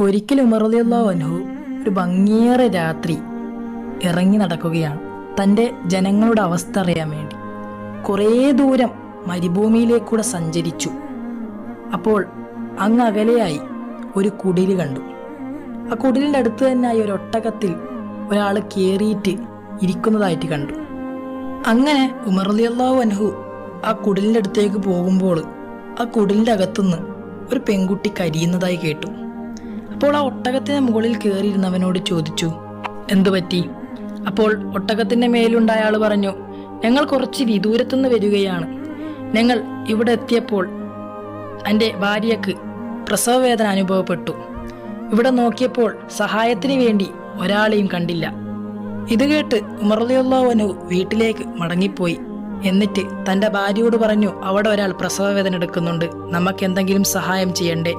ഒരിക്കൽ ഉമർദിയുള്ള അൻഹു ഒരു ഭംഗിയേറെ രാത്രി ഇറങ്ങി നടക്കുകയാണ്. തന്റെ ജനങ്ങളുടെ അവസ്ഥ അറിയാൻ വേണ്ടി. കുറേ ദൂരം മരുഭൂമിയിലേക്കൂടെ സഞ്ചരിച്ചു. അപ്പോൾ അങ്ങ് അകലെയായി ഒരു കുടിൽ കണ്ടു. ആ കുടിലിന്റെ അടുത്ത് തന്നെയായി ഒരു ഒട്ടകത്തിൽ ഒരാൾ കയറിയിട്ട് ഇരിക്കുന്നതായിട്ട് കണ്ടു. അങ്ങനെ ഉമർദിയല്ലാഹു അൻഹു ആ കുടിലിന്റെ അടുത്തേക്ക് പോകുമ്പോൾ ആ കുടിലിന്റെ അകത്തുനിന്ന് ഒരു പെൺകുട്ടി കരിയുന്നതായി കേട്ടു. അപ്പോൾ ആ ഒട്ടകത്തിന് മുകളിൽ കയറിയിരുന്നവനോട് ചോദിച്ചു എന്തു പറ്റി? അപ്പോൾ ഒട്ടകത്തിന്റെ മേലുണ്ടായ ആൾ പറഞ്ഞു ഞങ്ങൾ കുറച്ച് വിദൂരത്തുനിന്ന് വരികയാണ്. ഞങ്ങൾ ഇവിടെ എത്തിയപ്പോൾ എന്റെ ഭാര്യയ്ക്ക് പ്രസവവേദന അനുഭവപ്പെട്ടു. ഇവിടെ നോക്കിയപ്പോൾ സഹായത്തിന് വേണ്ടി ഒരാളെയും കണ്ടില്ല. ഇത് കേട്ട് ഉമർലിയുള്ളവനു വീട്ടിലേക്ക് മടങ്ങിപ്പോയി. എന്നിട്ട് തന്റെ ഭാര്യയോട് പറഞ്ഞു അവിടെ ഒരാൾ പ്രസവവേദന എടുക്കുന്നുണ്ട്. നമുക്ക് എന്തെങ്കിലും സഹായം ചെയ്യണ്ടേ?